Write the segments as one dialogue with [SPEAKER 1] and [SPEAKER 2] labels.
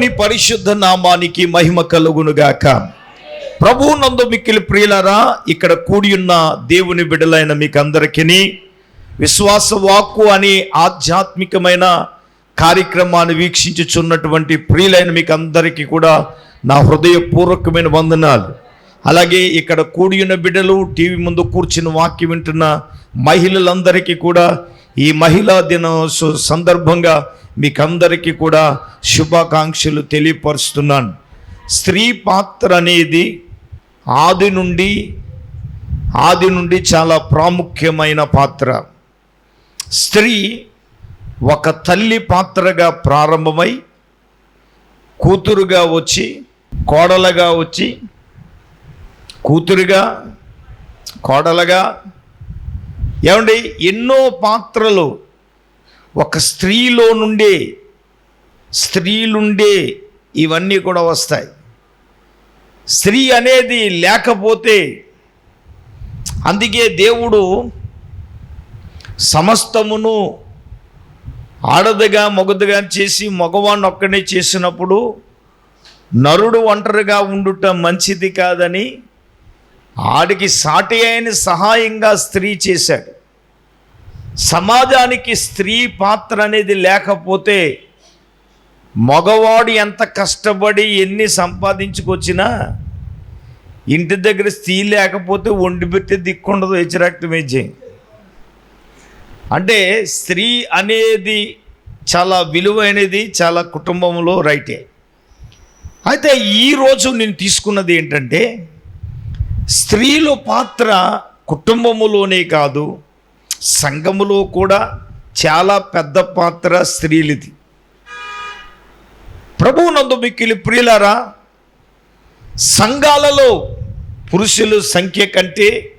[SPEAKER 1] దేవుని పరిశుద్ధ నామానికి మహిమ కలుగునుగాక. ప్రభు నందు మిక్కిలి ప్రియులరా ఇక్కడ కూడి ఉన్న దేవుని బిడలైన మీకు అందరికీ విశ్వాస వాక్కు అనే ఆధ్యాత్మికమైన కార్యక్రమాన్ని వీక్షించుచున్నటువంటి ప్రియులైన మీకు అందరికీ కూడా నా హృదయపూర్వకమైన వందనాలు. అలాగే ఇక్కడ కూడి ఉన్న బిడ్డలు టీవీ ముందు కూర్చుని వాక్యం వింటున్న మహిళలందరికీ కూడా ఈ మహిళా దిన సందర్భంగా మీకందరికీ కూడా శుభాకాంక్షలు తెలియపరుస్తున్నాను. స్త్రీ పాత్ర అనేది ఆది నుండి ఆది నుండి చాలా ప్రాముఖ్యమైన పాత్ర. స్త్రీ ఒక తల్లి పాత్రగా ప్రారంభమై కూతురుగా వచ్చి కోడలుగా వచ్చి కూతురుగా కోడలుగా ఏమండి ఎన్నో పాత్రలు ఒక స్త్రీలో నుండే స్త్రీలుండే ఇవన్నీ కూడా వస్తాయి. స్త్రీ అనేది లేకపోతే అందుకే దేవుడు సమస్తమును ఆడదిగా మొగదుగా చేసి మగవాణ్ణి ఒక్కడే చేసినప్పుడు నరుడు ఒంటరిగా ఉండుట మంచిది కాదని ఆడికి సాటి అయిన సహాయంగా స్త్రీ చేశాడు. సమాజానికి స్త్రీ పాత్ర అనేది లేకపోతే మగవాడు ఎంత కష్టపడి ఎన్ని సంపాదించుకొచ్చినా ఇంటి దగ్గర స్త్రీ లేకపోతే వండి పెట్టే దిక్కుండదు హెచ్చరాక్టమేజీ అంటే స్త్రీ అనేది చాలా విలువైనది చాలా కుటుంబంలో రైటే. అయితే ఈరోజు నేను తీసుకున్నది ఏంటంటే స్త్రీల పాత్ర కుటుంబములోనే కాదు సంఘములో కూడా చాలా పెద్ద పాత్ర స్త్రీలది. ప్రభువునందు మిక్కిలి ప్రియులారా సంఘాలలో పురుషుల సంఖ్య కంటే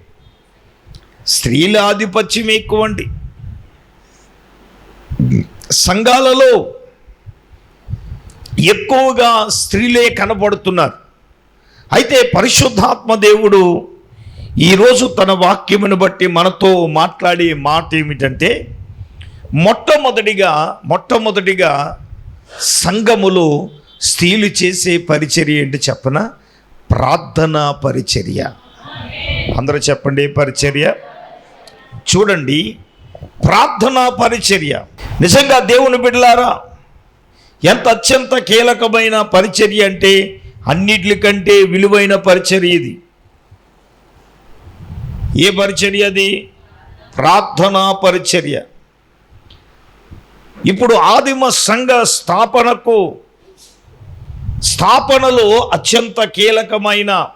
[SPEAKER 1] స్త్రీల ఆధిపత్యం ఎక్కువండి సంఘాలలో ఎక్కువగా స్త్రీలే కనబడుతున్నారు. అయితే పరిశుద్ధాత్మ దేవుడు ఈరోజు తన వాక్యమును బట్టి మనతో మాట్లాడే మాట ఏమిటంటే మొట్టమొదటిగా మొట్టమొదటిగా సంఘములో స్త్రీలు చేసే పరిచర్య ఏంటి చెప్పన? ప్రార్థనా పరిచర్య. అందరూ చెప్పండి పరిచర్య. చూడండి ప్రార్థనా పరిచర్య. నిజంగా దేవుని బిడ్డలారా ఎంత అత్యంత కీలకమైన పరిచర్య అంటే అన్నిటికంటే విలువైన పరిచర్య ఇది. ఏ పరిచర్య అది? ప్రార్థనా పరిచర్య. ఇప్పుడు ఆదిమ సంఘ స్థాపనకు స్థాపనలో అత్యంత కీలకమైన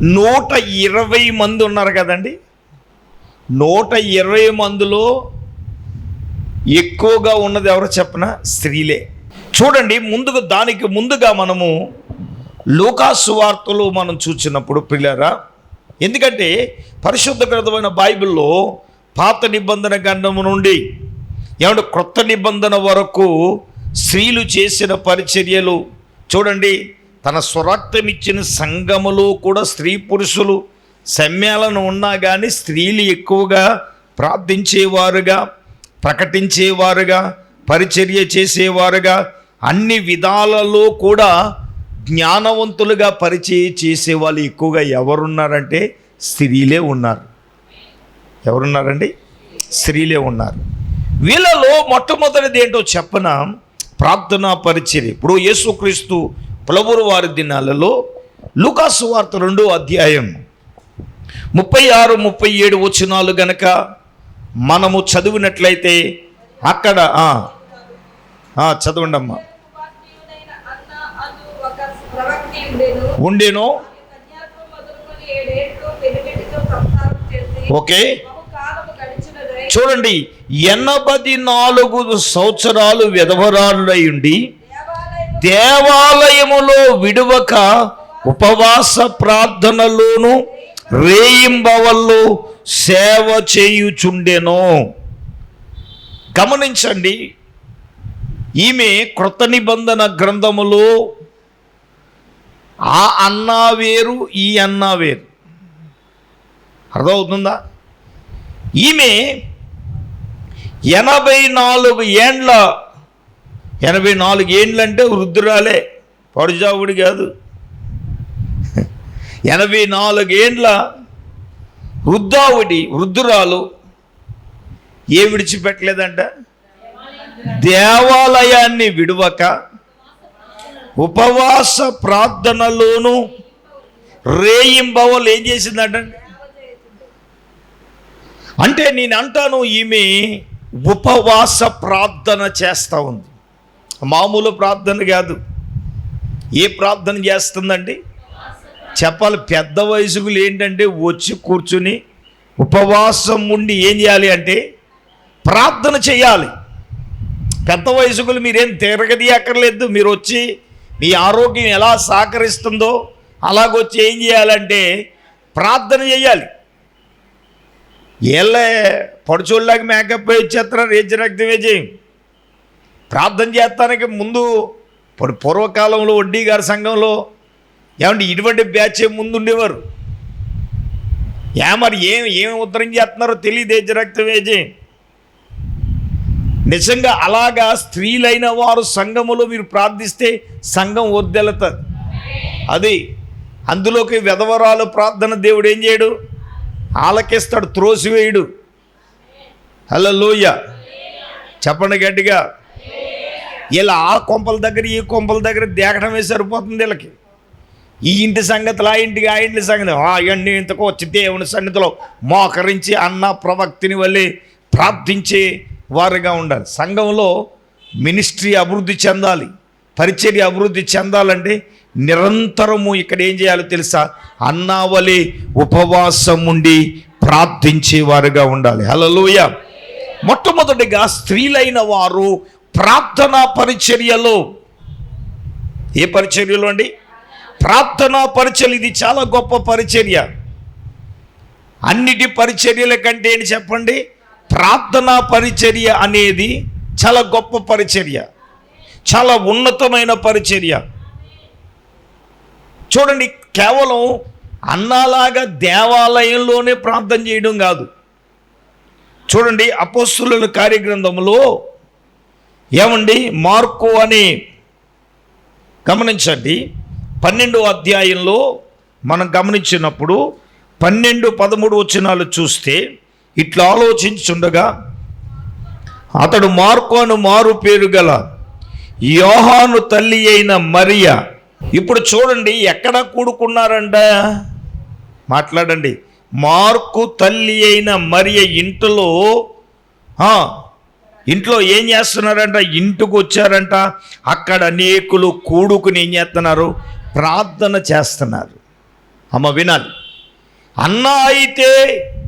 [SPEAKER 1] నూట ఇరవై మంది ఉన్నారు కదండి. నూట ఇరవై మందిలో ఎక్కువగా ఉన్నది ఎవరో చెప్పన? స్త్రీలే. చూడండి ముందుగా దానికి ముందుగా మనము లోకాసు వార్తలు మనం చూసినప్పుడు పిల్లరా ఎందుకంటే పరిశుద్ధ గ్రంథమైన బైబిల్లో పాత నిబంధన గంధము నుండి ఏమంటే క్రొత్త నిబంధన వరకు స్త్రీలు చేసిన పరిచర్యలు చూడండి తన స్వరక్తం ఇచ్చిన సంఘములో కూడా స్త్రీ పురుషులు సమ్యాలను ఉన్నా కానీ స్త్రీలు ఎక్కువగా ప్రార్థించేవారుగా ప్రకటించేవారుగా పరిచర్య చేసేవారుగా అన్ని విధాలలో కూడా జ్ఞానవంతులుగా పరిచయం చేసే వాళ్ళు ఎక్కువగా ఎవరున్నారంటే స్త్రీలే ఉన్నారు. ఎవరున్నారండి? స్త్రీలే ఉన్నారు. వీళ్ళలో మొట్టమొదటిది ఏంటో చెప్పన ప్రార్థనా పరిచయం ఇప్పుడు యేసుక్రీస్తు పలువురు వారి దినాలలో లుకాసు వార్త రెండో అధ్యాయం ముప్పై ఆరు ముప్పై ఏడు వచనాలు గనక మనము చదివినట్లయితే అక్కడ
[SPEAKER 2] చదవండమ్మా. ఉండేను.
[SPEAKER 1] ఓకే. చూడండి ఎనభై నాలుగు సంవత్సరాలు విధవరాలుడై ఉండి దేవాలయములో విడువక ఉపవాస ప్రార్థనలోను రేయింబవల్లో సేవ చేయుచుండెను. గమనించండి ఈమె క్రొత్త నిబంధన గ్రంథములో ఆ అన్నా వేరు ఈ అన్నా వేరు. అర్థమవుతుందా? ఈమె ఎనభై నాలుగు ఏండ్ల ఎనభై నాలుగు ఏండ్లంటే వృద్ధురాలే పడుజావుడి కాదు. ఎనభై నాలుగేండ్ల వృద్ధావుడి వృద్ధురాలు ఏ విడిచిపెట్టలేదంట? దేవాలయాన్ని విడవక ఉపవాస ప్రార్థనలోను రేయింబవల్ ఏం చేసిందంటే? అంటే నేను అంటాను ఈమె ఉపవాస ప్రార్థన చేస్తూ ఉంది. మామూలు ప్రార్థన కాదు. ఏ ప్రార్థన చేస్తుందండి? చెప్పాలి పెద్ద వయసుకులు ఏంటంటే వచ్చి కూర్చుని ఉపవాసం ఉండి ఏం చేయాలి అంటే ప్రార్థన చేయాలి. పెద్ద వయసుకులు మీరేం తిరగది అక్కర్లేదు మీరు వచ్చి మీ ఆరోగ్యం ఎలా సహకరిస్తుందో అలాగొచ్చి ఏం చేయాలంటే ప్రార్థన చేయాలి. ఏళ్ళే పడుచోళ్ళకి మేకప్ ఇచ్చేస్తారు రేజ్ రక్తమే చేయం ప్రార్థన చేస్తానికి ముందు ఇప్పుడు పూర్వకాలంలో వడ్డీ గారి సంఘంలో ఏమంటే ఇటువంటి బ్యాచ్ ముందు ఉండేవారు ఏ మరి ఏం ఏం ఉత్తరం చేస్తున్నారో తెలియదు ఏజ్ రక్తమే చేయం నిజంగా అలాగా స్త్రీలైన వారు సంఘములో మీరు ప్రార్థిస్తే సంఘం వర్దెలుతుంది అది అందులోకి వెధవరాలు ప్రార్థన దేవుడు ఏం చేయడు? ఆలకిస్తాడు త్రోసివేయుడు. హలో లోయ చెప్పండి గట్టిగా. ఇలా ఆ కొంపల దగ్గర ఈ కొంపల దగ్గర దేకడమే సరిపోతుంది వీళ్ళకి. ఈ ఇంటి సంగతులు ఆ ఇంటికి ఆ ఇంటి సంగతి. ఆ ఇవన్నీ ఇంతకు వచ్చి దేవుని సన్నిధిలో మోకరించి అన్న ప్రవక్తిని వల్లే ప్రార్థించి వారుగా ఉండాలి. సంఘంలో మినిస్ట్రీ అభివృద్ధి చెందాలి. పరిచర్య అభివృద్ధి చెందాలంటే నిరంతరము ఇక్కడ ఏం చేయాలో తెలుసా? అన్నావలి ఉపవాసం ఉండి ప్రార్థించేవారుగా ఉండాలి. హలోయ మొట్టమొదటిగా స్త్రీలైన వారు ప్రార్థనా పరిచర్యలో. ఏ పరిచర్యలో అండి? ప్రార్థనా పరిచర్య. ఇది చాలా గొప్ప పరిచర్య. అన్నిటి పరిచర్యల కంటే ఏంటి చెప్పండి? ప్రార్థనా పరిచర్య అనేది చాలా గొప్ప పరిచర్య. చాలా ఉన్నతమైన పరిచర్య. చూడండి కేవలం అన్నాలాగా దేవాలయంలోనే ప్రార్థన చేయడం కాదు. చూడండి అపోస్తుల కార్యగ్రంథంలో ఏమండి? మార్కు అని గమనించండి. పన్నెండో అధ్యాయంలో మనం గమనించినప్పుడు పన్నెండు పదమూడు వచ్చినాలు చూస్తే ఇట్లా ఆలోచించుండగా అతడు మార్కు అను మారు పేరు గల యోహాను తల్లి అయిన మరియ. ఇప్పుడు చూడండి ఎక్కడ కూడుకున్నారంట? మాట్లాడండి. మార్కు తల్లి అయిన మరియ ఇంటిలో ఇంట్లో ఏం చేస్తున్నారంట? ఇంటికి వచ్చారంట. అక్కడ అనేకులు కూడుకుని ఏం చేస్తున్నారు? ప్రార్థన చేస్తున్నారు. అమ్మ వినాలి. అన్న అయితే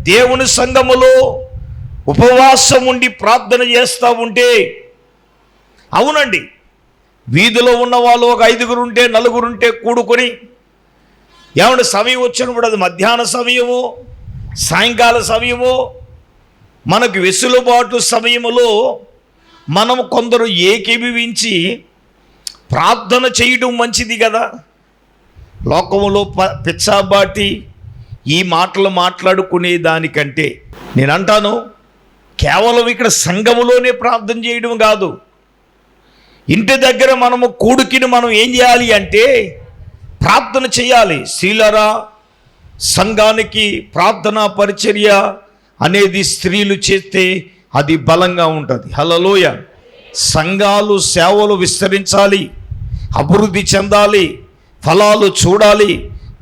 [SPEAKER 1] దేవుని సంఘములో ఉపవాసం ఉండి ప్రార్థన చేస్తూ ఉంటే అవునండి వీధిలో ఉన్న వాళ్ళు ఒక ఐదుగురు ఉంటే నలుగురు ఉంటే కూడుకొని ఏమంటే సమయం వచ్చినప్పుడు అది మధ్యాహ్న సమయము సాయంకాల సమయము మనకు వెసులుబాటు సమయములో మనం కొందరు ఏకీభవించి ప్రార్థన చేయడం మంచిది కదా. లోకములో ప పిచ్చాబాటి ఈ మాటలు మాట్లాడుకునే దానికంటే నేను అంటాను కేవలం ఇక్కడ సంఘములోనే ప్రార్థన చేయడం కాదు. ఇంటి దగ్గర మనము కూడుకిని మనం ఏం చేయాలి అంటే ప్రార్థన చేయాలి. శీలరా సంఘానికి ప్రార్థనా పరిచర్య అనేది స్త్రీలు చేస్తే అది బలంగా ఉంటుంది. హలలోయ సంఘాలు సేవలు విస్తరించాలి అభివృద్ధి చెందాలి ఫలాలు చూడాలి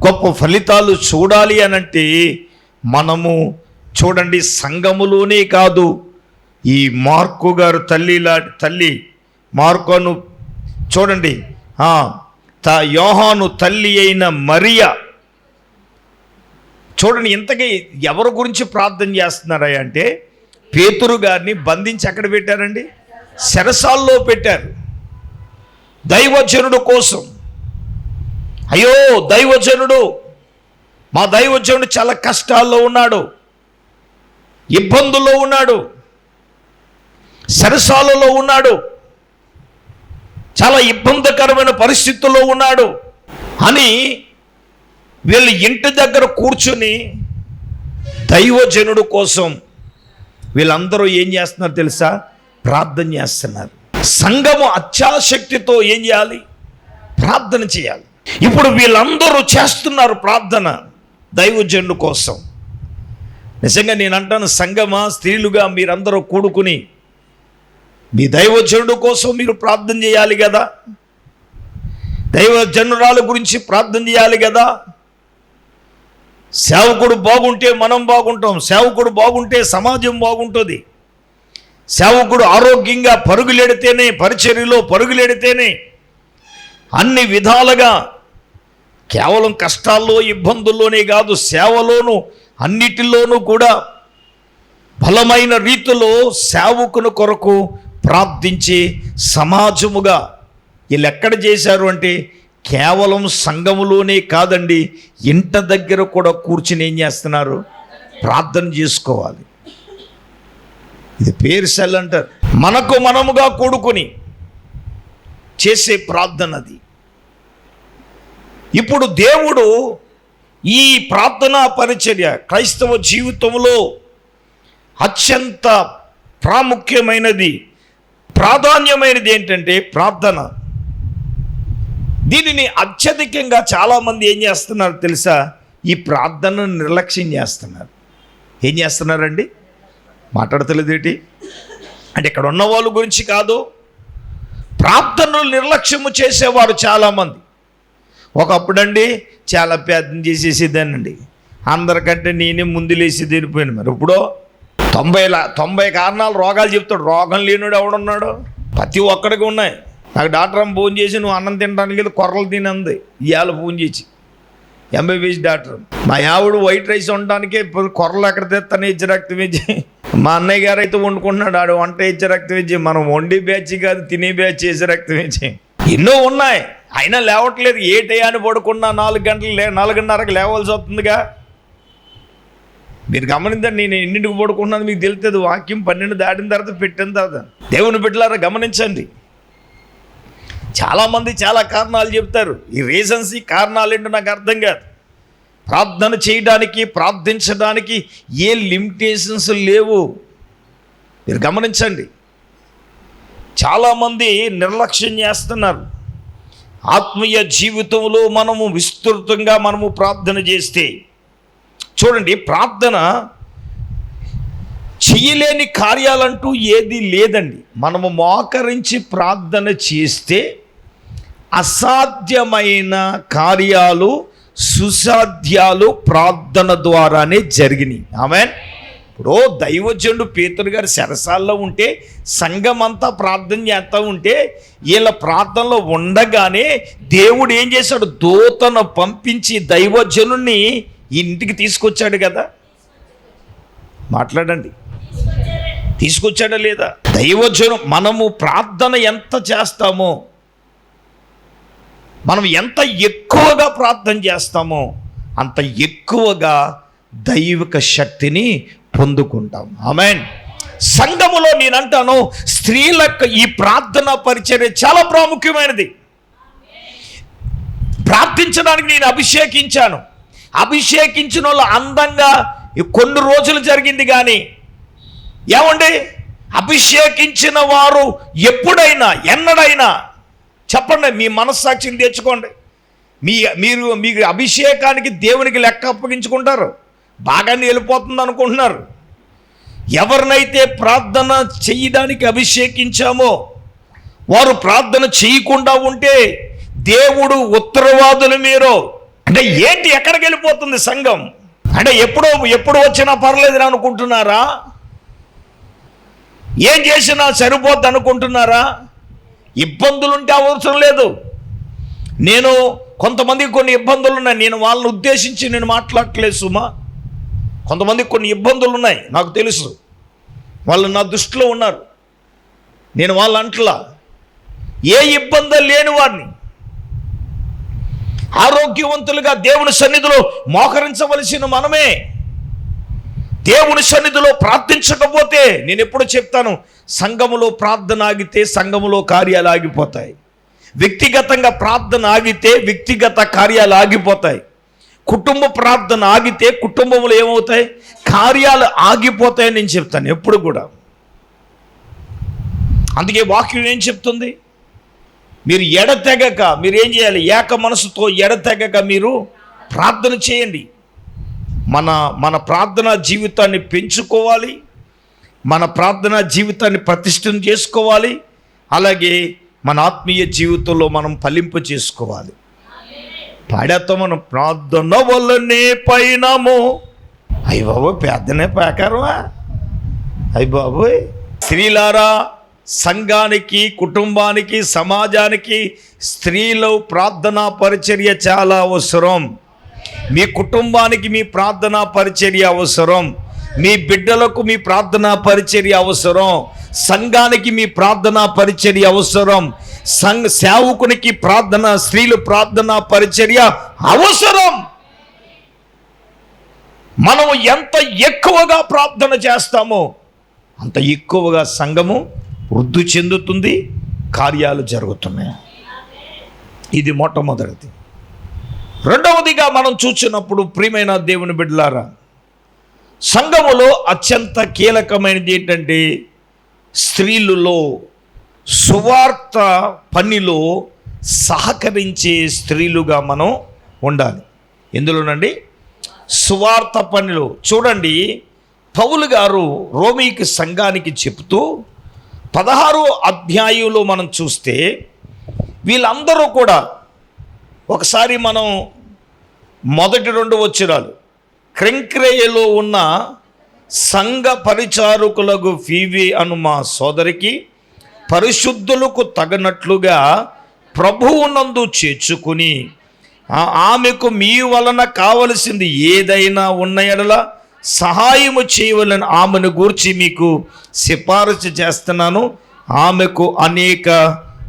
[SPEAKER 1] గొప్ప ఫలితాలు చూడాలి అనంటే మనము చూడండి సంఘములోనే కాదు ఈ మార్కు గారు తల్లి లాంటి తల్లి మార్కోను చూడండి. త యోహాను తల్లి అయిన మరియా. చూడండి ఇంతకీ ఎవరి గురించి ప్రార్థన చేస్తున్నారా అంటే పేతురు గారిని బంధించి ఎక్కడ పెట్టారండి? శరసాల్లో పెట్టారు. దైవజనుడు కోసం. అయ్యో దైవజనుడు. మా దైవజనుడు చాలా కష్టాల్లో ఉన్నాడు. ఇబ్బందుల్లో ఉన్నాడు. సరసాలలో ఉన్నాడు. చాలా ఇబ్బందికరమైన పరిస్థితుల్లో ఉన్నాడు. అని వీళ్ళు ఇంటి దగ్గర కూర్చుని దైవజనుడు కోసం వీళ్ళందరూ ఏం చేస్తున్నారు తెలుసా? ప్రార్థన చేస్తున్నారు. సంఘము అత్యాశక్తితో ఏం చేయాలి? ప్రార్థన చేయాలి. ఇప్పుడు వీళ్ళందరూ చేస్తున్నారు ప్రార్థన దైవజనుడు కోసం. నిజంగా నేను అంటాను సంగమా స్త్రీలుగా మీరందరూ కూడుకుని మీ దైవజనుడు కోసం మీరు ప్రార్థన చేయాలి కదా? దైవజనురాల గురించి ప్రార్థన చేయాలి కదా? సేవకుడు బాగుంటే మనం బాగుంటాం సేవకుడు బాగుంటే సమాజం బాగుంటుంది. సేవకుడు ఆరోగ్యంగా పరుగులెడితేనే పరిచర్యలో పరుగులెడితేనే అన్ని విధాలుగా కేవలం కష్టాల్లో ఇబ్బందుల్లోనే కాదు సేవలోనూ అన్నిటిలోనూ కూడా బలమైన రీతిలో సేవకుని కొరకు ప్రార్థించి సమాజముగా వీళ్ళు ఎక్కడ చేశారు అంటే కేవలం సంఘములోనే కాదండి ఇంట దగ్గర కూడా కూర్చుని ఏం చేస్తున్నారు? ప్రార్థన చేసుకోవాలి. ఇది పేరు సెల్ అంటారు. మనకు మనముగా కూడుకుని చేసే ప్రార్థన అది. ఇప్పుడు దేవుడు ఈ ప్రార్థనా పరిచర్య క్రైస్తవ జీవితంలో అత్యంత ప్రాముఖ్యమైనది ప్రాధాన్యమైనది ఏంటంటే ప్రార్థన. దీనిని అత్యధికంగా చాలామంది ఏం చేస్తున్నారు తెలుసా? ఈ ప్రార్థనను నిర్లక్ష్యం చేస్తున్నారు. ఏం చేస్తున్నారండి? మాట్లాడతలేదేటి అంటే ఇక్కడ ఉన్న వాళ్ళ గురించి కాదు. ప్రార్థనలు నిర్లక్ష్యము చేసేవారు చాలామంది. ఒకప్పుడండి చాలా ప్రార్థన చేసేసేదానండి అందరికంటే నేనే ముందు లేచి తిరిగిపోయాను మరి. ఇప్పుడు తొంభైలా తొంభై కారణాలు రోగాలు చెప్తాడు. రోగం లేనుడు ఎవడున్నాడు? ప్రతి ఒక్కడికి ఉన్నాయి. నాకు డాక్టర్ అమ్మ ఫోన్ చేసి నువ్వు అన్నం తినడానికి లేదు కొర్రలు తినంది. ఇవాళ ఫోన్ చేసి. MBBS doctor. మా ఆవిడ వైట్ రైస్ ఉండడానికే కొర్రలు ఎక్కడ తెస్తాను? ఇచ్చి రక్తం ఇచ్చి. మా అన్నయ్య గారు అయితే వండుకుంటున్నాడు. ఆడు వంట ఇచ్చే రక్తం ఇచ్చి. మనం వండి బ్యాచ్ కాదు తినే బ్యాచ్ చేసి రక్తం ఇచ్చి. ఎన్నో ఉన్నాయి. అయినా లేవట్లేదు ఏ టయాన్ని పడుకున్నా నాలుగు గంటలు లే నాలుగున్నరకు లేవాల్సి వస్తుందిగా. మీరు గమనించండి నేను ఎన్నింటికి పడుకుంటున్నాను మీకు తెలుస్తుంది వాక్యం పన్నెండు దాటిన తర్వాత పెట్టిన తర్వాత. దేవుని బిడ్డలారా గమనించండి. చాలామంది చాలా కారణాలు చెప్తారు. ఈ రీజన్స్ ఈ కారణాలు ఏంటో నాకు అర్థం కాదు. ప్రార్థన చేయడానికి ప్రార్థించడానికి ఏ లిమిటేషన్స్ లేవు. మీరు గమనించండి. చాలామంది నిర్లక్ష్యం చేస్తున్నారు. ఆత్మీయ జీవితంలో మనము విస్తృతంగా మనము ప్రార్థన చేస్తే చూడండి ప్రార్థన చేయలేని కార్యాలంటూ ఏది లేదండి. మనము మోకరించి ప్రార్థన చేస్తే అసాధ్యమైన కార్యాలు సుసాధ్యాలు ప్రార్థన ద్వారానే జరిగినాయి. ఆమెన్. ఇప్పుడు దైవజనుడు పేతురు గారు శరసాల్లో ఉంటే సంఘమంతా ప్రార్థన చేస్తూ ఉంటే వీళ్ళ ప్రార్థనలో ఉండగానే దేవుడు ఏం చేశాడు? దూతను పంపించి దైవజనుణ్ణి ఇంటికి తీసుకొచ్చాడు కదా. మాట్లాడండి. తీసుకొచ్చాడా లేదా? దైవజనం మనము ప్రార్థన ఎంత చేస్తామో మనం ఎంత ఎక్కువగా ప్రార్థన చేస్తామో అంత ఎక్కువగా దైవిక శక్తిని పొందుకుంటాం. ఆమెన్ సంఘములో నేను అంటాను స్త్రీలకు ఈ ప్రార్థన పరిచర్య చాలా ప్రాముఖ్యమైనది. ప్రార్థించడానికి నేను అభిషేకించాను. అభిషేకించిన వాళ్ళు అందంగా ఈ కొన్ని రోజులు జరిగింది కానీ ఏమండి? అభిషేకించిన వారు ఎప్పుడైనా ఎన్నడైనా చెప్పండి మీ మనస్సాక్షిని తెచ్చుకోండి. మీ మీరు మీకు అభిషేకానికి దేవునికి లెక్క అప్పగించుకుంటారు. బాగానే వెళ్ళిపోతుంది అనుకుంటున్నారు ఎవరినైతే ప్రార్థన చేయడానికి అభిషేకించామో వారు ప్రార్థన చేయకుండా ఉంటే దేవుడు ఉత్తరవాదులు మీరు. అంటే ఏంటి ఎక్కడికి వెళ్ళిపోతుంది సంఘం? అంటే ఎప్పుడో ఎప్పుడు వచ్చినా పర్లేదు అనుకుంటున్నారా? ఏం చేసినా సరిపోద్ది అనుకుంటున్నారా? ఇబ్బందులుంటే అవసరం లేదు. నేను కొంతమందికి కొన్ని ఇబ్బందులు ఉన్నాయి నేను వాళ్ళని ఉద్దేశించి నేను మాట్లాడట్లేదు సుమా. కొంతమందికి కొన్ని ఇబ్బందులు ఉన్నాయి నాకు తెలుసు. వాళ్ళు నా దృష్టిలో ఉన్నారు. నేను వాళ్ళ అంట్లా. ఏ ఇబ్బంది లేని వారిని ఆరోగ్యవంతులుగా దేవుని సన్నిధిలో మోకరించవలసిన మనమే. దేవుని సన్నిధిలో ప్రార్థించకపోతే నేను ఎప్పుడు చెప్తాను సంఘములో ప్రార్థన ఆగితే సంఘములో కార్యాలు ఆగిపోతాయి. వ్యక్తిగతంగా ప్రార్థన ఆగితే వ్యక్తిగత కార్యాలు ఆగిపోతాయి. కుటుంబ ప్రార్థన ఆగితే కుటుంబంలో ఏమవుతాయి? కార్యాలు ఆగిపోతాయని నేను చెప్తాను ఎప్పుడు కూడా. అందుకే వాక్యం ఏం చెప్తుంది? మీరు ఎడతెగక మీరు ఏం చేయాలి? ఏక మనసుతో ఎడతెగక మీరు ప్రార్థన చేయండి. మన మన ప్రార్థనా జీవితాన్ని పెంచుకోవాలి. మన ప్రార్థనా జీవితాన్ని ప్రతిష్టం చేసుకోవాలి. అలాగే మన ఆత్మీయ జీవితంలో మనం ఫలింపు చేసుకోవాలి. పాడేస్తామను. ప్రార్థన వల్లనే పైనము. అయ్యి బాబు పెద్దనే పేకారమా? అయ్యి బాబోయ్. స్త్రీలారా సంఘానికి కుటుంబానికి సమాజానికి స్త్రీలు ప్రార్థనా పరిచర్య చాలా అవసరం. మీ కుటుంబానికి మీ ప్రార్థనా పరిచర్య అవసరం. మీ బిడ్డలకు మీ ప్రార్థనా పరిచర్య అవసరం. సంఘానికి మీ ప్రార్థన పరిచర్య అవసరం. సంఘ సేవకునికి ప్రార్థన స్త్రీలు ప్రార్థనా పరిచర్య అవసరం. మనం ఎంత ఎక్కువగా ప్రార్థన చేస్తామో అంత ఎక్కువగా సంఘము వృద్ధి చెందుతుంది కార్యాలు జరుగుతున్నాయి. ఇది మొట్టమొదటిది. రెండవదిగా మనం చూసినప్పుడు ప్రియమైన దేవుని బిడ్డలారా సంఘములో అత్యంత కీలకమైనది ఏంటంటే స్త్రీలలో సువార్త పనిలో సహకరించే స్త్రీలుగా మనం ఉండాలి. ఎందులోనండి? సువార్త పనిలో. చూడండి పౌలు గారు రోమీకి సంఘానికి చెప్తూ పదహారో అధ్యాయంలో మనం చూస్తే వీళ్ళందరూ కూడా ఒకసారి మనం మొదటి రెండు వచ్చిరాలు క్రెంక్రేయలో ఉన్న సంఘ పరిచారకులకు ఫీవి అను మా సోదరికి పరిశుద్ధులకు తగినట్లుగా ప్రభువునందు చేర్చుకుని ఆమెకు మీ వలన కావలసింది ఏదైనా ఉన్న సహాయము చేయవలని ఆమెను గూర్చి మీకు సిఫారసు చేస్తున్నాను. ఆమెకు అనేక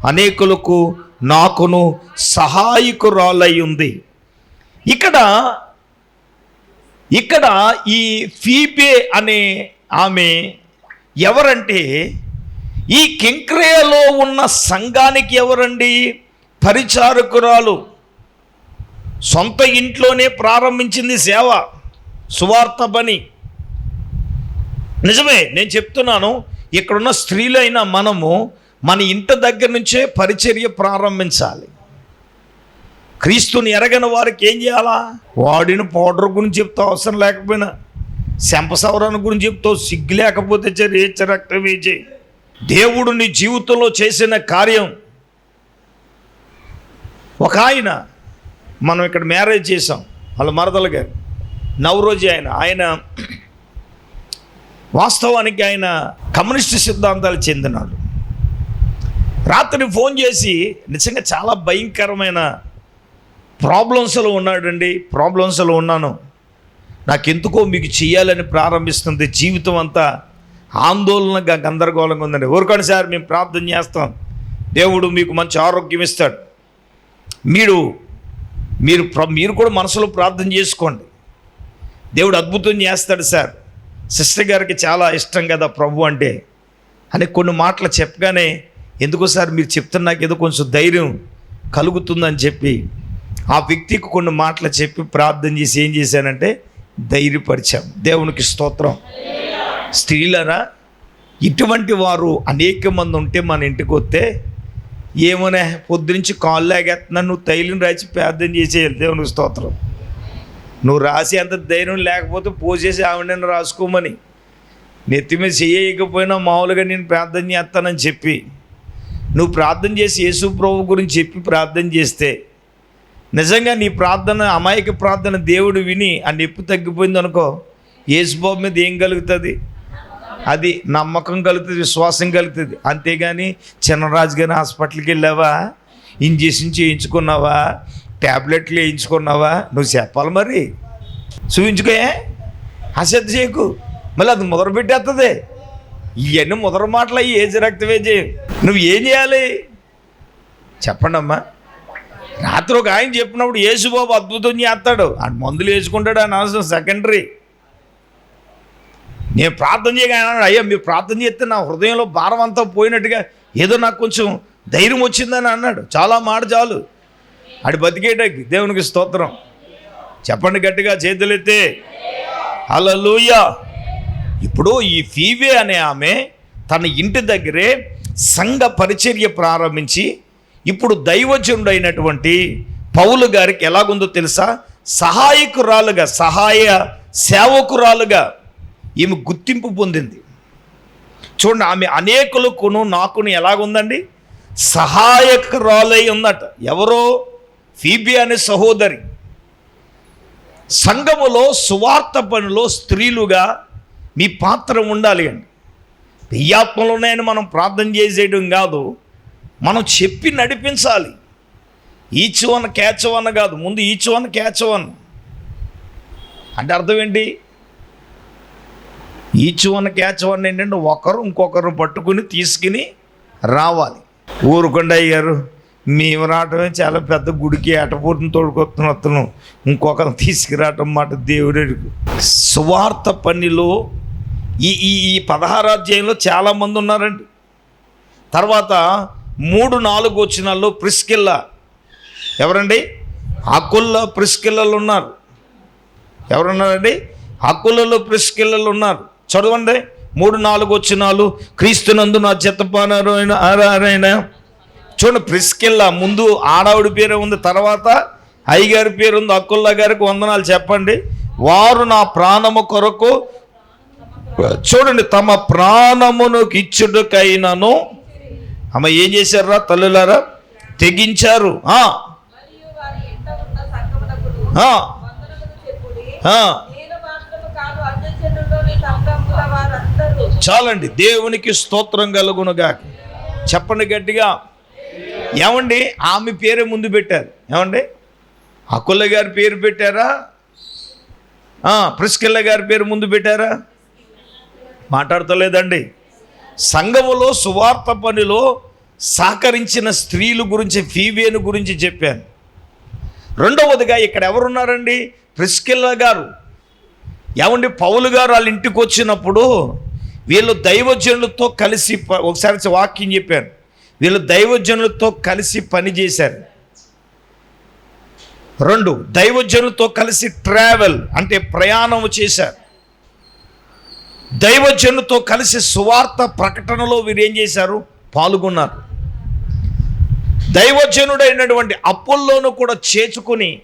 [SPEAKER 1] అనేకులకు నాకును సహాయకురాలై ఉంది. ఇక్కడ ఇక్కడ ఈ ఫీబే అనే ఆమె ఎవరంటే ఈ కింక్రేయలో ఉన్న సంఘానికి ఎవరండి? పరిచారకురాలు. సొంత ఇంట్లోనే ప్రారంభించింది సేవ సువార్త పని. నిజమే నేను చెప్తున్నాను ఇక్కడున్న స్త్రీలైన మనము మన ఇంటి దగ్గర నుంచే పరిచర్య ప్రారంభించాలి. క్రీస్తుని ఎరగని వారికి ఏం చేయాలా? వాడిని పౌడర్ గురించి చెప్తా అవసరం లేకపోయినా. శంపసవరణ గురించి చెప్తావు సిగ్గు లేకపోతే చరి రక్తం వేచే దేవుడు నీ జీవితంలో చేసిన కార్యం. ఒక ఆయన మనం ఇక్కడ మ్యారేజ్ చేసాం వాళ్ళ మరదలు గారు. నవరోజు ఆయన ఆయన వాస్తవానికి ఆయన కమ్యూనిస్ట్ సిద్ధాంతాలు చెందినాడు. రాత్రి ఫోన్ చేసి నిజంగా చాలా భయంకరమైన ప్రాబ్లమ్స్లో ఉన్నాడండి ప్రాబ్లమ్స్లో ఉన్నాను. నాకెందుకో మీకు చేయాలని ప్రారంభిస్తుంది జీవితం అంతా. ఆందోళనగా గందరగోళంగా ఉందండి. ఊరుకోండి సార్ మేము ప్రార్థన చేస్తాం. దేవుడు మీకు మంచి ఆరోగ్యం ఇస్తాడు. మీరు మీరు ప్ర- మీరు కూడా మనసులో ప్రార్థన చేసుకోండి. దేవుడు అద్భుతం చేస్తాడు సార్. సిస్టర్ గారికి చాలా ఇష్టం కదా ప్రభు అంటే. అని కొన్ని మాటలు చెప్పగానే ఎందుకో సార్ మీరు చెప్తున్న నాకు ఏదో కొంచెం ధైర్యం కలుగుతుందని చెప్పి ఆ వ్యక్తికి కొన్ని మాటలు చెప్పి ప్రార్థన చేసి ఏం చేశానంటే ధైర్యపరిచాం. దేవునికి స్తోత్రం. స్త్రీలరా ఇటువంటి వారు అనేక మంది ఉంటే మన ఇంటికి వస్తే ఏమోనే పొద్దునుంచి కాళ్ళు లాగేస్తున్నా నువ్వు తైలం రాసి ప్రార్థన చేసేయాలి. దేవునికి స్తోత్రం. నువ్వు రాసి అంత ధైర్యం లేకపోతే పోసేసి ఆవిడని రాసుకోమని. నెత్తి మీద చేయకపోయినా మామూలుగా నేను ప్రార్థన చేస్తానని చెప్పి. నువ్వు ప్రార్థన చేసి యేసు ప్రభు గురించి చెప్పి ప్రార్థన చేస్తే నిజంగా నీ ప్రార్థన అమాయక ప్రార్థన దేవుడు విని ఆ నొప్పి తగ్గిపోయింది అనుకో యేసుబాబు మీద ఏం కలుగుతుంది? అది నమ్మకం కలుగుతుంది విశ్వాసం కలుగుతుంది. అంతేగాని చిన్నరాజు గారి హాస్పిటల్కి వెళ్ళావా? ఇంజెక్షన్ చేయించుకున్నావా? ట్యాబ్లెట్లు వేయించుకున్నావా? నువ్వు చెప్పాలి మరి. చూపించుకోయే అశ్రద్ధ చేయకు. మళ్ళీ అది మొదలుపెట్టేస్తుంది ఇవన్నీ మొదటి మాటలు అయ్యి ఏజ్ చేయవు నువ్వు ఏం చేయాలి? చెప్పండి అమ్మా రాత్రి ఒక ఆయన చెప్పినప్పుడు యేసుబాబు అద్భుతం చేస్తాడు. ఆ మందులు వేసుకుంటాడు అని అవసరం సెకండరీ నేను ప్రార్థన చేయగా అయ్యా మీరు ప్రార్థన చేస్తే నా హృదయంలో భారం అంతా పోయినట్టుగా ఏదో నాకు కొంచెం ధైర్యం వచ్చిందని అన్నాడు. చాలా మాట చాలు. ఆడి బతికేటకి దేవునికి స్తోత్రం. చెప్పండి గట్టిగా చేతులెత్తే. హల్లెలూయా. ఇప్పుడు ఈ ఫీవే అనే ఆమె తన ఇంటి దగ్గరే సంఘ పరిచర్య ప్రారంభించి ఇప్పుడు దైవజనుడైనటువంటి పౌలు గారికి ఎలాగుందో తెలుసా? సహాయకురాలుగా సహాయ సేవకురాలుగా ఈమె గుర్తింపు పొందింది. చూడండి ఆమె అనేకులకును నాకును ఎలాగుందండి? సహాయకురాలై ఉందట. ఎవరో? ఫీబి అనే సహోదరి. సంఘములో సువార్త పనిలో స్త్రీలుగా మీ పాత్ర ఉండాలి అండి. దెయ్యాత్మలోనే మనం ప్రార్థన చేసేయడం కాదు. మనం చెప్పి నడిపించాలి. ఈచ్ వన్ క్యాచ్ వన్ కాదు. ముందు ఈచ్ వన్ క్యాచ్ వన్ అంటే అర్థం ఏంటి? ఈచ్ వన్ క్యాచ్ వన్ ఏంటంటే ఒకరు ఇంకొకరు పట్టుకుని తీసుకుని రావాలి. ఊరుకుండా అయ్యారు మేము రావటమే చాలా పెద్ద గుడికి ఎటపూర్తిని తోడుకొస్తున్న అతను. ఇంకొకరు తీసుకురావటం మాట దేవుడు సువార్త పనిలో ఈ ఈ ఈ పదహారాధ్యాయంలో చాలామంది ఉన్నారండి. తర్వాత మూడు నాలుగు వచ్చినాల్లో ప్రిస్కిల్లా. ఎవరండి? అకుల్లో ప్రిస్కిల్లలు ఉన్నారు. ఎవరున్నారండి? హక్కులలో ప్రిస్కిల్లలు ఉన్నారు. చదవండి. మూడు నాలుగు వచ్చినాలు క్రీస్తునందు నా చెత్తపానారైన ఆరారైన చూడండి ప్రిస్కిల్లా ముందు ఆడావిడి పేరు ఉంది తర్వాత అయ్యగారి పేరు ఉంది అక్కుల్లా గారికి వందనాలు చెప్పండి. వారు నా ప్రాణము కొరకు చూడండి తమ ప్రాణమును ఇచ్చుడుకైనను అమ్మ ఏం చేశారా తల్లులారా? తెగించారు. చాలండి దేవునికి స్తోత్రం కలుగునుగా చెప్పండి గట్టిగా. ఏమండి ఆమె పేరే ముందు పెట్టారు. ఏమండి? అకుల్ల గారి పేరు పెట్టారా? ప్రిస్కిల్ల గారి పేరు ముందు పెట్టారా? మాట్లాడతలేదండి. సంఘములో సువార్త పనిలో సహకరించిన స్త్రీలు గురించి ఫీవేను గురించి చెప్పాను. రెండవదిగా ఇక్కడ ఎవరున్నారండి? ప్రిస్కిల్ల గారు. ఏమండి? పౌలు గారు వాళ్ళ ఇంటికి వచ్చినప్పుడు వీళ్ళు దైవజనులతో కలిసి ప- ఒకసారి వాక్యం చెప్పాను వీళ్ళు దైవజనులతో కలిసి పనిచేశారు రెండు దైవజనులతో కలిసి ట్రావెల్ అంటే ప్రయాణం చేశారు. దైవజనుతో కలిసి సువార్త ప్రకటనలో వీరు ఏం చేశారు? పాల్గొన్నారు. దైవజనుడైనటువంటి అప్పుల్లోనూ కూడా చేర్చుకుని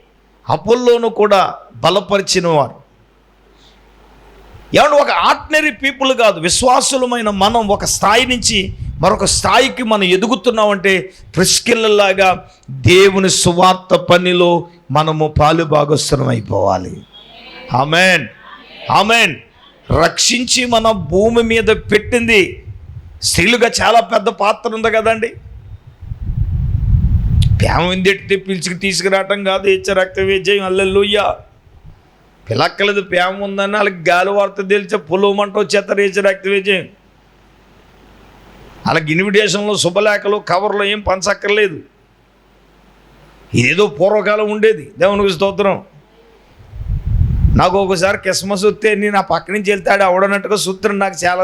[SPEAKER 1] అప్పుల్లోనూ కూడా బలపరిచిన వారు ఏమంటే ఒక ఆర్డినరీ పీపుల్ కాదు విశ్వాసులమైన మనం ఒక స్థాయి నుంచి మరొక స్థాయికి మనం ఎదుగుతున్నామంటే ప్రిస్కిల్లలాగా దేవుని సువార్త పనిలో మనము పాలు భాగస్థలం అయిపోవాలి. ఆమెన్. ఆమెన్. రక్షించి మన భూమి మీద పెట్టింది. స్త్రీలుగా చాలా పెద్ద పాత్ర ఉంది కదండి. ప్రేమ విందెట్టి పిలిచికి తీసుకురావటం కాదు హెచ్చ రక్త విజయం అల్లెల్లుయ్య పిలక్కలేదు ప్రేమ ఉందని వాళ్ళకి గాలి వార్త తెలిసే పొలవమంట వచ్చేస్తారు హెచ్చ రక్త విజయం. వాళ్ళకి ఇన్విటేషన్లు శుభలేఖలు కవర్లో ఏం పంచక్కర్లేదు. ఇదేదో పూర్వకాలం ఉండేది. దేవునికి స్తోత్రం. నాకు ఒకసారి క్రిస్మస్ వస్తే నేను నా పక్క నుంచి వెళ్తాడు అవడనట్టుగా సూత్రం నాకు చాలా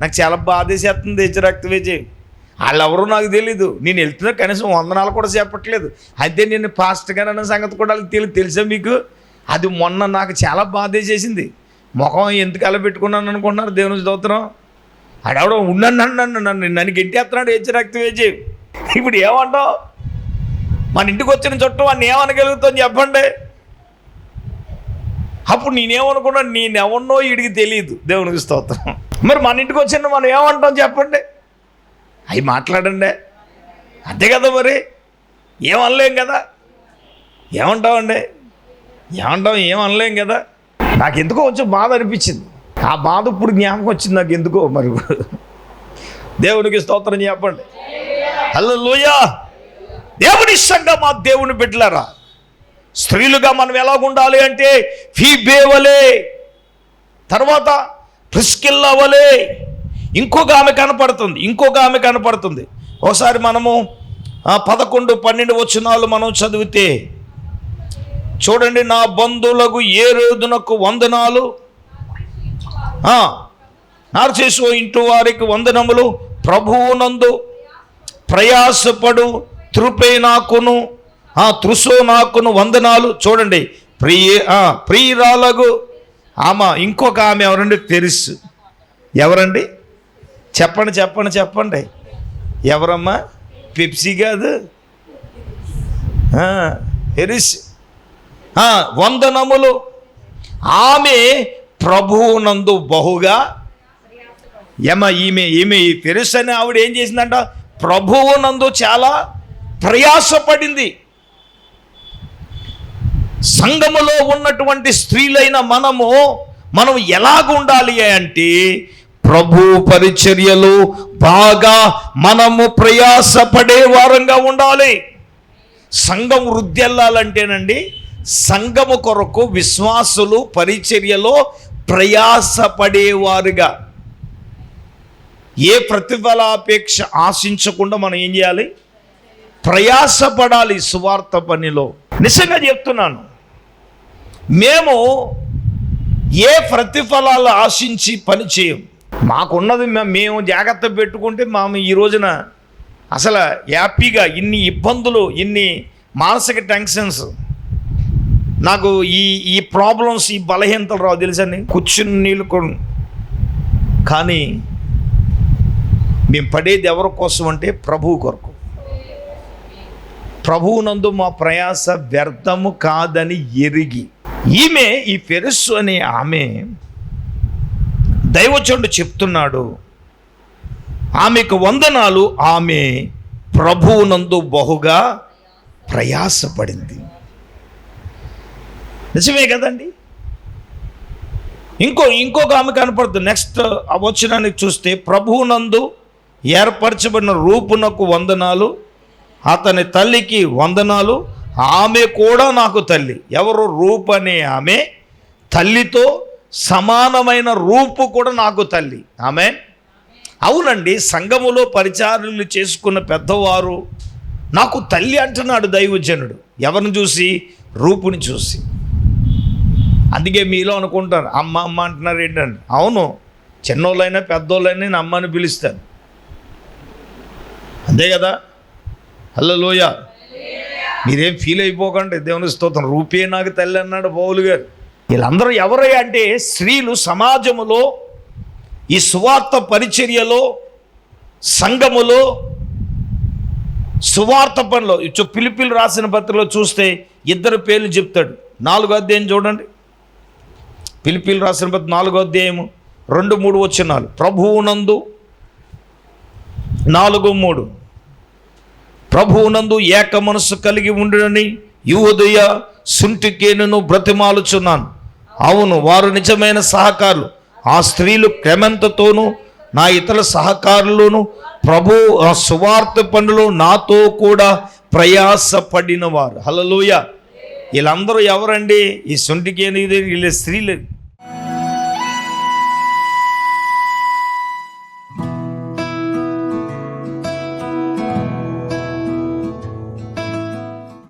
[SPEAKER 1] నాకు చాలా బాధేసేస్తుంది ఇచ్చి రక్త విజయం. వాళ్ళెవరూ నాకు తెలీదు. నేను వెళ్తున్నా కనీసం వందనాలు కూడా చెప్పట్లేదు అయితే నేను ఫాస్ట్గా అన్న సంగతి కూడా వాళ్ళకి తెలియదు తెలుసా మీకు? అది మొన్న నాకు చాలా బాధేసేసింది. ముఖం ఎందుకు అలా పెట్టుకున్నాను అనుకుంటున్నారు దేవుని స్తోత్రం? ఆడెవడో ఉన్నాను నన్ను నన్ను నన్ను గెంటేస్తున్నాడు హెచ్చ రక్త విజయం. ఇప్పుడు ఏమంటావు? మన ఇంటికి వచ్చిన చుట్టూ వాడిని ఏమనగలుగుతాం చెప్పండి. అప్పుడు నేనేమనుకున్నా నేనెవన్నో వీడికి తెలియదు దేవునికి స్తోత్రం. మరి మన ఇంటికి వచ్చిన మనం ఏమంటాం చెప్పండి? అవి మాట్లాడండి. అంతే కదా మరి. ఏమనలేం కదా. ఏమంటామండి? ఏమంటాం ఏమనలేం కదా. నాకు ఎందుకో కొంచెం బాధ అనిపించింది. ఆ బాధ ఇప్పుడు జ్ఞాపకం వచ్చింది నాకు ఎందుకో మరి. దేవునికి స్తోత్రం చెప్పండి. హలో దేవుని సంఘం మా దేవుని బిడ్డలారా. స్త్రీలుగా మనం ఎలా ఉండాలి అంటే ఫీబేవలే తర్వాత ప్రిస్కిల్లవలే ఇంకొక ఆమె కనపడుతుంది ఇంకొక ఆమె కనపడుతుంది. ఒకసారి మనము పదకొండు పన్నెండు వచ్చినాలు మనం చదివితే చూడండి నా బంధువులకు ఏ రోజునకు వందనాలు? నార్చేసు ఇంటి వారికి వందనములు. ప్రభువునందు ప్రయాసపడు త్రుపే నాకును. ఆ త్రుసో నాకును వందనాలు. చూడండి ప్రియ ప్రియురాలకు ఆమె ఇంకొక ఆమె ఎవరండి? తెలుసు. ఎవరండి? చెప్పండి చెప్పండి చెప్పండి. ఎవరమ్మా? పెప్సీ కాదు. ఆ, ఎరిస్ వందనములు. ఆమె ప్రభువునందు బహుగా ఏమ ఈమె ఈమె ఈ ఫెరుస్ అని ఆవిడ ఏం చేసిందంట? ప్రభువునందు చాలా ప్రయాసపడింది. సంఘములో ఉన్నటువంటి స్త్రీలైన మనము మనం ఎలాగ ఉండాలి అంటే ప్రభు పరిచర్యలు బాగా మనము ప్రయాసపడే వారంగా ఉండాలి. సంఘం వృద్ధెళ్ళాలంటేనండి సంఘము కొరకు విశ్వాసులు పరిచర్యలో ప్రయాసపడేవారుగా ఏ ప్రతిఫలాపేక్ష ఆశించకుండా మనం ఏం చేయాలి? ప్రయాసపడాలి సువార్త పనిలో. నిజంగా చెప్తున్నాను మేము ఏ ప్రతిఫలాలు ఆశించి పని చేయం. మాకున్నది మేము జాగ్రత్త పెట్టుకుంటే మేము ఈ రోజున అసలు హ్యాపీగా ఇన్ని ఇబ్బందులు ఇన్ని మానసిక టెన్షన్స్. నాకు ఈ ఈ ప్రాబ్లమ్స్ ఈ బలహీనతలు రావు తెలుసండి కూర్చుని నీళ్ళు కొను. కానీ మేము పడేది ఎవరి కోసం అంటే ప్రభువు కొరకు. ప్రభువునందు మా ప్రయాస వ్యర్థము కాదని ఎరిగి. ఈమె ఈ ఫెరస్సు అనే ఆమె దైవచండు చెప్తున్నాడు ఆమెకు వందనాలు ఆమె ప్రభువునందు బహుగా ప్రయాసపడింది. నిజమే కదండి? ఇంకో ఇంకొక ఆమె కనపడుతుంది. నెక్స్ట్ వచనానికి చూస్తే ప్రభువునందు ఏర్పరచబడిన రూపునకు వందనాలు అతని తల్లికి వందనాలు ఆమె కూడా నాకు తల్లి. ఎవరు? రూపు అనే ఆమె. తల్లితో సమానమైన రూపు కూడా నాకు తల్లి. ఆమె అవునండి సంఘములో పరిచారులు చేసుకున్న పెద్దవారు నాకు తల్లి అంటున్నాడు దైవజనుడు. ఎవరిని చూసి? రూపుని చూసి. అందుకే మీలో అనుకుంటారు అమ్మ అమ్మ అంటున్నారు ఏంటండి అవును చిన్నోళ్ళైనా పెద్దోళ్ళైనా నేను అమ్మని పిలుస్తాను. అంతే కదా? హలో లోయ మీరేం ఫీల్ అయిపోకండి. దేవుని స్తోత్రం. రూపే నాకు తల్లి అన్నాడు పౌలు గారు. వీళ్ళందరూ ఎవరై అంటే స్త్రీలు సమాజములో ఈ సువార్త పరిచర్యలో సంఘములో సువార్త పనిలో ఇచ్చో పిలిపిలు రాసిన పత్రికలో చూస్తే ఇద్దరు పేర్లు చెప్తాడు. నాలుగో అధ్యాయం చూడండి. పిలిపిలు రాసిన పత్రిక నాలుగో అధ్యాయము రెండు మూడు వచ్చినాలు ప్రభువునందు నాలుగు మూడు. ప్రభువునందు ఏక మనసు కలిగి ఉండునని యువదయ సుంటికేను బ్రతిమాలుచున్నాను. అవును వారు నిజమైన సహకారులు. ఆ స్త్రీలు క్రమంతతోనూ నా ఇతర సహకారులను ప్రభు ఆ సువార్త పనులు నాతో కూడా ప్రయాసపడిన వారు హలలోయ వీళ్ళందరూ ఎవరండి? ఈ సొంటికేను వీళ్ళ స్త్రీలు.